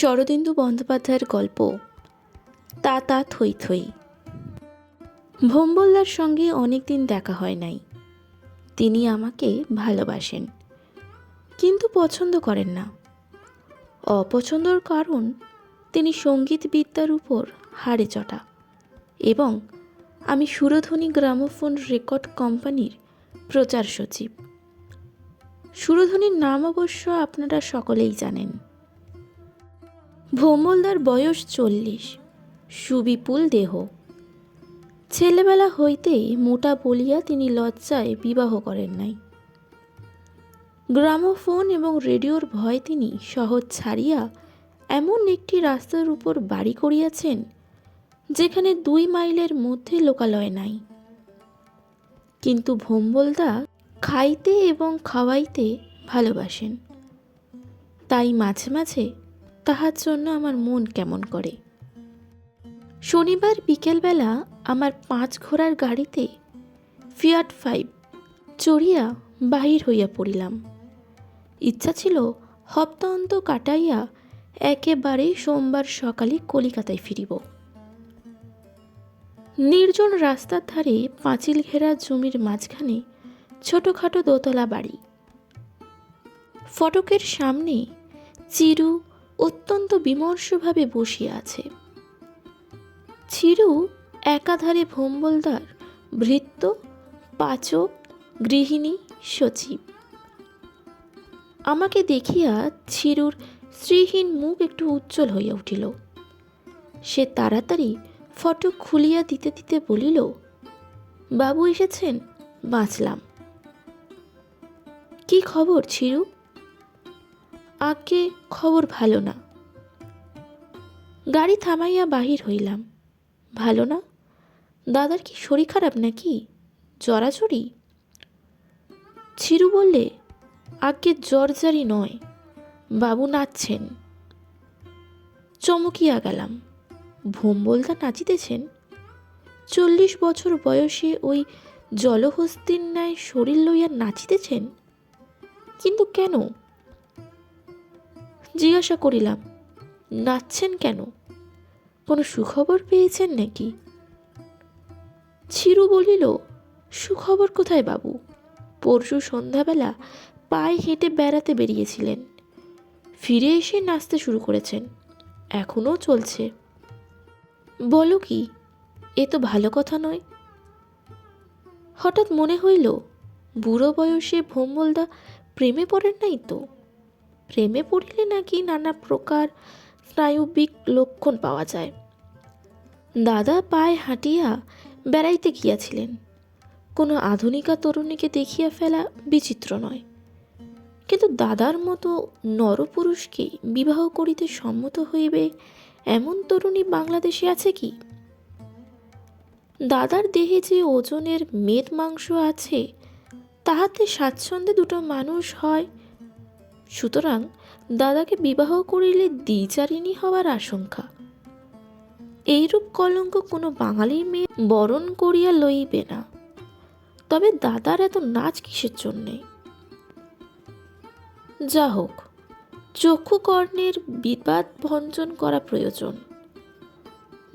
শরদিন্দু বন্দ্যোপাধ্যায়ের গল্প। তা তা থই থই। ভোম্বলদার সঙ্গে অনেক দিন দেখা হয় নাই। তিনি আমাকে ভালোবাসেন, কিন্তু পছন্দ করেন না। অপছন্দর কারণ তিনি সংগীত বিদ্যার উপর হাড়ে চটা এবং আমি সুরধ্বনি গ্রামোফোন রেকর্ড কোম্পানির প্রচার সচিব। সুরধ্বনির নাম অবশ্য আপনারা সকলেই জানেন। ভোমলদার বয়স চল্লিশ। সুবিপুল দেহ। ছেলেবেলা হইতেই মোটা বলিয়া তিনি লজ্জায় বিবাহ করেন নাই। গ্রামোফোন এবং রেডিওর ভয় তিনি শহর ছাড়িয়া এমন একটি রাস্তার উপর বাড়ি করিয়াছেন, যেখানে দুই মাইলের মধ্যে লোকালয় নাই। কিন্তু ভোম্বলদা খাইতে এবং খাওয়াইতে ভালোবাসেন। তাই মাঝে মাঝে তাহার জন্য আমার মন কেমন করে। শনিবার বিকেলবেলা আমার পাঁচ ঘোড়ার গাড়িতে ফিয়াট ফাইভ চড়িয়া বাহির হইয়া পড়িলাম। ইচ্ছা ছিল হপ্তান্ত কাটাইয়া একেবারে সোমবার সকালে কলিকাতায় ফিরিব। নির্জন রাস্তার ধারে পাঁচিল ঘেরা জমির মাঝখানে ছোটোখাটো দোতলা বাড়ি। ফটকের সামনে চিরু অত্যন্ত বিমর্ষভাবে বসিয়া আছে। চিরু একাধারে ভোম্বলদার, ভৃত্য, পাচক, গৃহিণী, সচিব। আমাকে দেখিয়া চিরুর শ্রীহীন মুখ একটু উজ্জ্বল হইয়া উঠিল। সে তাড়াতাড়ি ফটক খুলিয়া দিতে দিতে বলিল, বাবু এসেছেন? বাঁচলাম। কি খবর, চিরু? আগে খবর ভালো না। গাড়ি থামাইয়া বাহির হইলাম। ভালো না? দাদার কি শরীর খারাপ নাকি? জরাজরি? ছিরু বললে আগে জ্বরজারি নয়, বাবু নাচছেন। চমকিয়া গেলাম। ভোম্বলদা নাচিতেছেন? চল্লিশ বছর বয়সে ওই জলহস্তির ন্যায় শরীর লইয়া নাচিতেছেন? কিন্তু কেন? জিজ্ঞাসা করিলাম, নাচছেন কেন? কোনো সুখবর পেয়েছেন নাকি? ছিরু বলিল, সুখবর কোথায় বাবু? পরশু সন্ধ্যাবেলা পায়ে হেঁটে বেড়াতে বেরিয়েছিলেন। ফিরে এসে নাচতে শুরু করেছেন। এখনও চলছে। বলো কি, এ তো ভালো কথা নয়। হঠাৎ মনে হইল, বুড়ো বয়সে ভোম্বলদা প্রেমে পড়েন নাই তো? প্রেমে পড়িলে নাকি নানা প্রকার স্নায়ুবিক লক্ষণ পাওয়া যায়। দাদা পায়ে হাঁটিয়া বেড়াইতে গিয়াছিলেন। কোনো আধুনিকা তরুণীকে দেখিয়া ফেলা বিচিত্র নয়। কিন্তু দাদার মতো নরপুরুষকে বিবাহ করিতে সম্মত হইবে এমন তরুণী বাংলাদেশে আছে কি? দাদার দেহে যে ওজনের মেদ মাংস আছে, তাহাতে স্বাচ্ছন্দ্যে দুটো মানুষ হয় সুতরাং দাদাকে বিবাহ করিলে দ্বিচারিণী হওয়ার আশঙ্কা। এইরূপ কলঙ্ক কোনো বাঙালির মেয়ে বরণ করিয়া লইবে না। তবে দাদার এত নাচ কিসের জন্যে? যা হোক চক্ষুকর্ণের বিবাদ ভঞ্জন করা প্রয়োজন।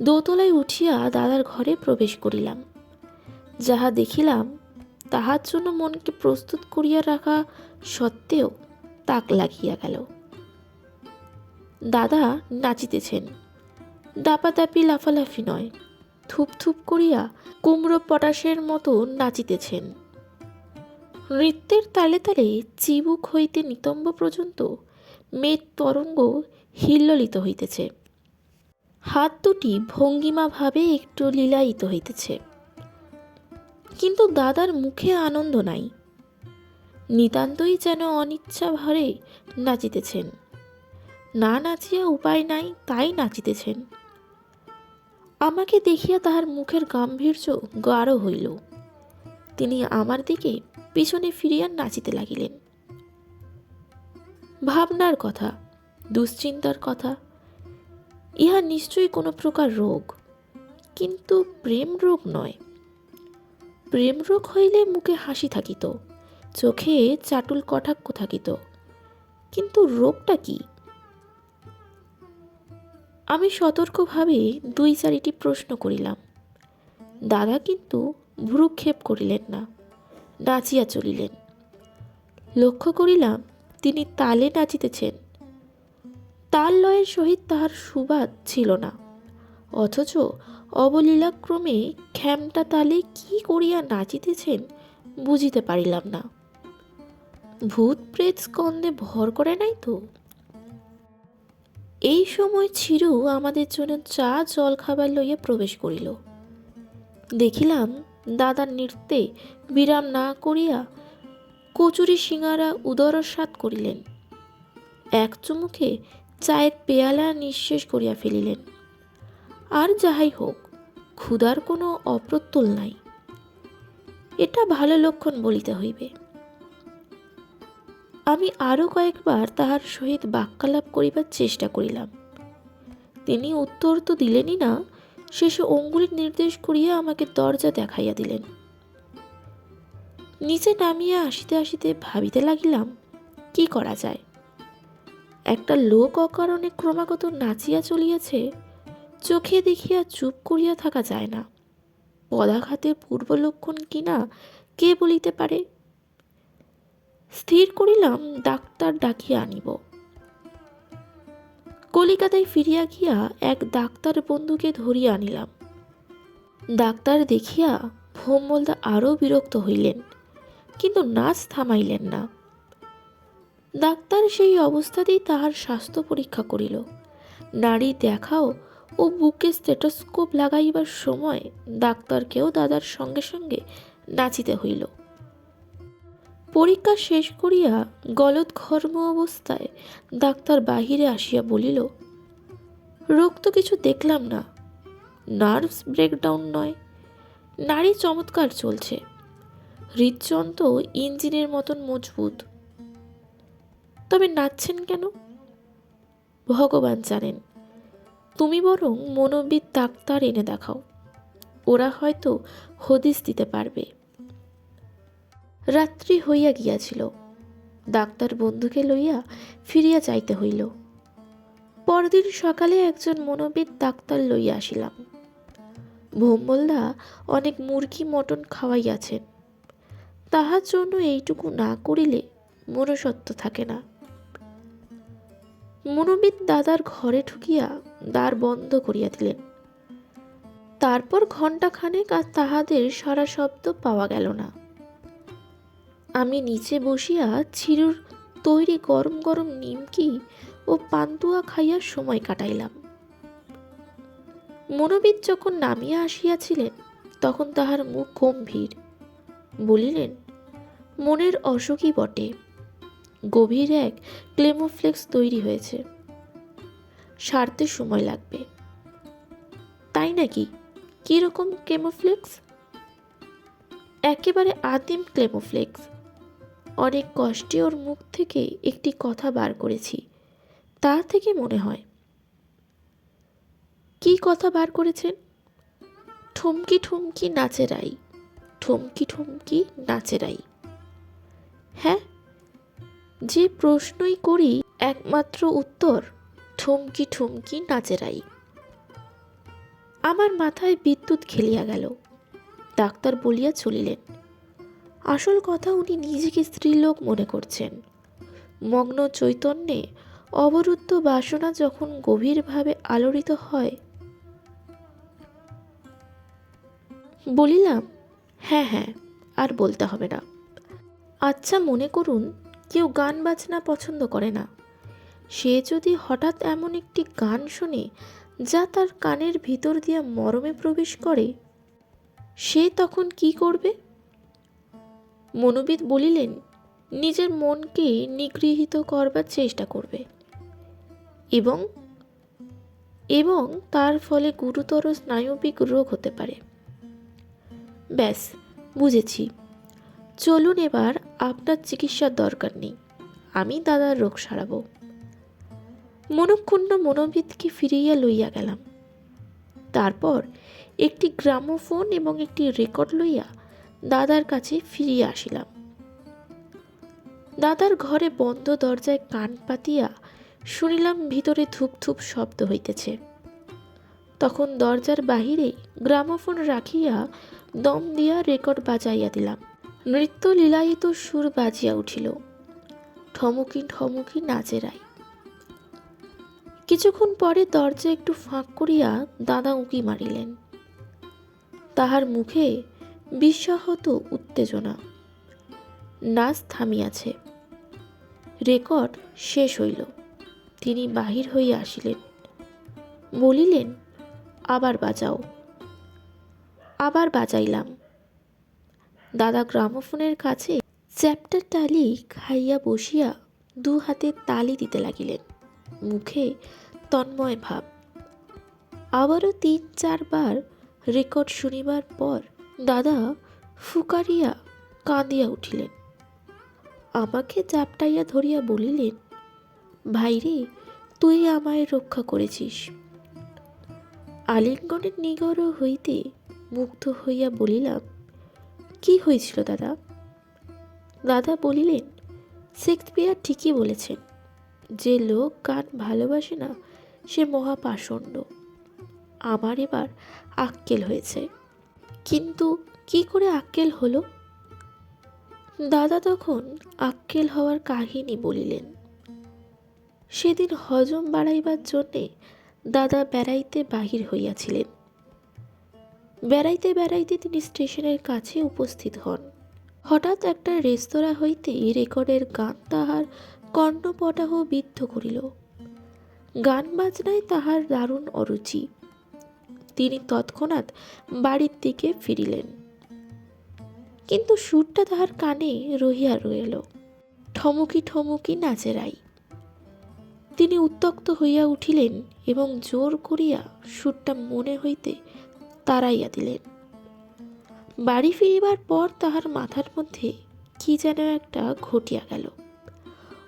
দোতলায় উঠিয়া দাদার ঘরে প্রবেশ করিলাম। যাহা দেখিলাম, তাহার জন্য মনকে প্রস্তুত করিয়া রাখা সত্ত্বেও তাক লাগিয়া গেল। দাদা নাচিতেছেন। দাপাদাপি লাফালাফি নয় থুপ থুপ করিয়া কুমড়ো পটাশের মতো নাচিতেছেন। নৃত্যের তালে তালে চিবুক হইতে নিতম্ব পর্যন্ত মেদ তরঙ্গ হিল্লোলিত হইতেছে। হাত দুটি ভঙ্গিমাভাবে একটু লীলায়িত হইতেছে। কিন্তু দাদার মুখে আনন্দ নাই। নিতান্তই যেন অনিচ্ছা ভরে নাচিতেছেন। না নাচিয়া উপায় নাই, তাই নাচিতেছেন। আমাকে দেখিয়া তাহার মুখের গাম্ভীর্য গাঢ় হইল। তিনি আমার দিকে পিছনে ফিরিয়া নাচিতে লাগিলেন। ভাবনার কথা, দুশ্চিন্তার কথা, ইহা নিশ্চয়ই কোনো প্রকার রোগ, কিন্তু প্রেম রোগ নয়। প্রেম রোগ হইলে মুখে হাসি থাকিত। চোখে চাটুল কটাক্ষ থাকিত। কিন্তু রোগটা কি? আমি সতর্কভাবে দুই চারিটি প্রশ্ন করিলাম। দাদা কিন্তু ভ্রুক্ষেপ করিলেন না, নাচিয়া চলিলেন। লক্ষ্য করিলাম তিনি তালে নাচিতেছেন। তাল লয়ের সহিত তাহার সুবাদ ছিল না, অথচ অবলীলাক্রমে খ্যামটা তালে কি করিয়া নাচিতেছেন বুঝিতে পারিলাম না। ভূত প্রেত স্কন্দে ভর করে নাই তো? এই সময় চিরু আমাদের জন্য চা জল খাবার লইয়া প্রবেশ করিল। দেখিলাম দাদার নৃত্যে বিরাম না করিয়া কচুরি সিঙারা উদরস্বাদ করিলেন। এক চুমুকে চায়ের পেয়ালা নিঃশেষ করিয়া ফেলিলেন। আর যাহাই হোক, ক্ষুধার কোনো অপ্রত্যুল নাই। এটা ভালো লক্ষণ বলিতে হইবে। আমি আরও কয়েকবার তাহার সহিত বাক্যালাপ করিবার চেষ্টা করিলাম। তিনি উত্তর তো দিলেনই না, শেষে অঙ্গুলির নির্দেশ করিয়া আমাকে দরজা দেখাইয়া দিলেন। নিচে নামিয়া আসিতে আসিতে ভাবিতে লাগিলাম, কি করা যায়? একটা লোক অকারণে ক্রমাগত নাচিয়া চলিয়াছে, চোখে দেখিয়া চুপ করিয়া থাকা যায় না। পদাঘাতের পূর্ব লক্ষণ কিনা কে বলিতে পারে? স্থির করিলাম, ডাক্তার ডাকিয়া আনিব। কলিকাতায় ফিরিয়া গিয়া এক ডাক্তার বন্ধুকে ধরিয়া আনিলাম। ডাক্তার দেখিয়া ভোমলদা আরও বিরক্ত হইলেন, কিন্তু নাচ থামাইলেন না। ডাক্তার সেই অবস্থাতেই তাহার স্বাস্থ্য পরীক্ষা করিল। নারী দেখাও ও বুকে স্টেটোস্কোপ লাগাইবার সময় ডাক্তারকেও দাদার সঙ্গে সঙ্গে নাচিতে হইল। পরীক্ষা শেষ করিয়া গলদ ঘর্ম অবস্থায় ডাক্তার বাহিরে আসিয়া বলিল, রোগ তো কিছু দেখলাম না। নার্ভস ব্রেকডাউন নয়, নারী চমৎকার চলছে। হৃদযন্ত্র ইঞ্জিনের মতন মজবুত। তবে নাচছেন কেন? ভগবান জানেন। তুমি বরং মনোবিদ ডাক্তার এনে দেখাও। ওরা হয়তো হদিস দিতে পারবে। রাত্রি হইয়া গিয়াছিল। ডাক্তার বন্ধুকে লইয়া ফিরিয়া যাইতে হইল। পরদিন সকালে একজন মনোবিদ ডাক্তার লইয়া আসিলাম। ভোম্বলদা অনেক মুরগি মটন খাওয়াইয়াছেন। তাহার জন্য এইটুকু না করিলে মনুষ্যত্ব থাকে না। মনোবিদ দাদার ঘরে ঢুকিয়া দ্বার বন্ধ করিয়া দিলেন। তারপর ঘণ্টাখানেক আর তাহাদের সারা শব্দ পাওয়া গেল না। আমি নিচে বসিয়া চিরুর তৈরি গরম গরম নিমকি ও পান্তুয়া খাইয়া সময় কাটাইলাম। মনোবিদ যখন নামিয়া আসিয়াছিলেন, তখন তাহার মুখ গম্ভীর। বলিলেন, মনের অসুখই বটে। গভীর এক ক্লেমোফ্লেক্স তৈরি হয়েছে। সারতে সময় লাগবে। তাই নাকি কীরকম ক্লেমোফ্লেক্স? একেবারে আদিম ক্লেমোফ্লেক্স। অনেক কষ্টে ওর মুখ থেকে একটি কথা বার করেছি। তা থেকে মনে হয়। কি কথা বার করেছেন? ঠুমকি ঠুমকি নাচেরাই ঠুমকি ঠুমকি নাচেরাই হ্যাঁ যে প্রশ্নই করি, একমাত্র উত্তর ঠুমকি ঠুমকি নাচেরাই আমার মাথায় বিদ্যুৎ খেলিয়া গেল। ডাক্তার বলিয়া চলিলেন আসল কথা উনি নিজেকে স্ত্রীলোক মনে করছেন। মগ্ন চৈতন্যে অবরুদ্ধ বাসনা যখন গভীরভাবে আলোড়িত হয়, বলিলাম হ্যাঁ হ্যাঁ আর বলতে হবে না। আচ্ছা মনে করুন, কেউ গান বাজনা পছন্দ করে না। সে যদি হঠাৎ এমন একটি গান শোনে, যা তার কানের ভিতর দিয়া মরমে প্রবেশ করে, সে তখন কি করবে? মনোবিদ বলিলেন, নিজের মনকে নিগৃহীত করবার চেষ্টা করবে। এবং এবং তার ফলে গুরুতর স্নায়বিক রোগ হতে পারে। ব্যাস, বুঝেছি। চলুন এবার আপনার চিকিৎসার দরকার নেই। আমি দাদার রোগ সারাবো। মনক্ষুণ্ণ মনোবিদকে ফিরিয়া লইয়া গেলাম। তারপর একটি গ্রামোফোন এবং একটি রেকর্ড লইয়া দাদার কাছে ফিরিয়া আসিলাম। দাদার ঘরে বন্ধ দরজায় কান পাতিয়া শুনিলাম ভিতরে ধূপ ধূপ শব্দ হইতেছে। তখন দরজার বাহিরে গ্রামোফোন রাখিয়া দম দিয়া রেকর্ড বাজাইয়া দিলাম। নৃত্য লীলায়িত সুর বাজিয়া উঠিল। ঠমকি ঠমকি নাচেরাই কিছুক্ষণ পরে দরজা একটু ফাঁক করিয়া দাদা উঁকি মারিলেন। তাহার মুখে বিস্বাহত উত্তেজনা। নাচ থামিয়াছে। রেকর্ড শেষ হইল। তিনি বাহির হইয়া আসিলেন। বলিলেন, আবার বাজাও। আবার বাজাইলাম। দাদা গ্রামোফোনের কাছে চ্যাপ্টার টালি খাইয়া বসিয়া দু হাতে তালি দিতে লাগিলেন। মুখে তন্ময় ভাব। আবারও তিন চারবার রেকর্ড শুনিবার পর দাদা ফুকারিয়া কাঁদিয়া উঠিলেন। আমাকে চাপটাইয়া ধরিয়া বলিলেন, ভাইরে, তুই আমায় রক্ষা করেছিস। আলিঙ্গনের নিগর হইতে মুগ্ধ হইয়া বলিলাম, কি হয়েছিল দাদা? দাদা বলিলেন, শেক্সপিয়ার ঠিকই বলেছেন, যে লোক গান ভালোবাসে না, সে মহাপাষণ্ড। আমার এবার আক্কেল হয়েছে। কিন্তু কি করে আক্কেল হলো? দাদা তখন আক্কেল হওয়ার কাহিনী বলিলেন। সেদিন হজম বাড়াইবার জন্যে দাদা বেড়াইতে বাহির হইয়াছিলেন। বেড়াইতে বেড়াইতে তিনি স্টেশনের কাছে উপস্থিত হন। হঠাৎ একটা রেস্তোরাঁ হইতে রেকর্ডের গান তাহার কর্ণপটাহ বিদ্ধ করিল। গান বাজনায় তাহার দারুণ অরুচি। তিনি তৎক্ষণাৎ বাড়ির দিকে ফিরিলেন। কিন্তু সুরটা তাহার কানে রহিয়া রইল। ঠমুকি ঠমকি নাচেরাই তিনি উত্তক্ত হইয়া উঠিলেন এবং জোর করিয়া সুরটা মনে হইতে তাড়াইয়া দিলেন। বাড়ি ফিরিবার পর তাহার মাথার মধ্যে কি যেন একটা ঘটিয়া গেল।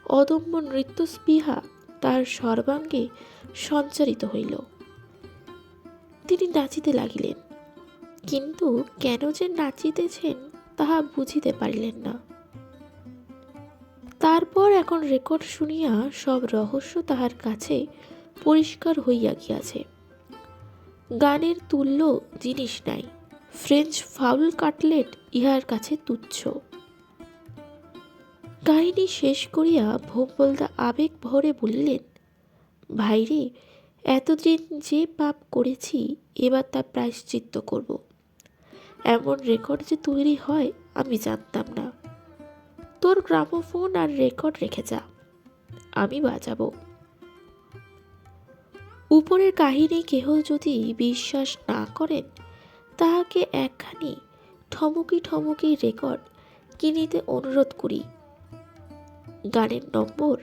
অদম্য নৃত্য স্পৃহা তার সর্বাঙ্গে সঞ্চারিত হইল। তিনি নাচিতে লাগিলেন। কিন্তু কেন যে নাচিতেছেন তাহা বুঝিতে পারিলেন না। তারপর এখন রেকর্ড শুনিয়া সব রহস্য তাহার কাছে পরিষ্কার হইয়া গিয়াছে। গানের তুল্য জিনিস নাই, ফ্রেঞ্চ ফাউল কাটলেট ইহার কাছে তুচ্ছ। কাহিনী শেষ করিয়া ভোগবলদা আবেগ ভরে বলিলেন, ভাইরে এতদিন যে পাপ করেছি, এবার তা প্রায়শ্চিত্ত করব। এমন রেকর্ড যে তৈরি হয়, আমি জানতাম না। তোর গ্রামোফোন আর রেকর্ড রেখে যা, আমি বাজাবো। উপরের কাহিনী কেহ যদি বিশ্বাস না করেন, তাহাকে একখানি ঠমকি ঠমকি রেকর্ড কিনিতে অনুরোধ করি। গানের নম্বর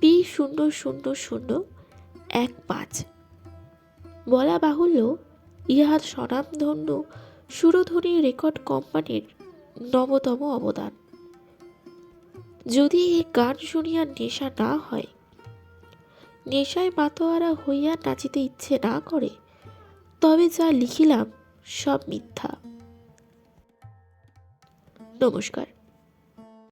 পি শূন্য শূন্য শূন্য এক পাঁচ। বলা বাহুল্য, ইহার স্বনামধন্য সুরধ্বনি রেকর্ড কোম্পানির নবতম অবদান। যদি এই গান শুনিয়া নেশা না হয়, নেশায় মাতোয়ারা হইয়া নাচিতে ইচ্ছে না করে, তবে যা লিখিলাম সব মিথ্যা। নমস্কার।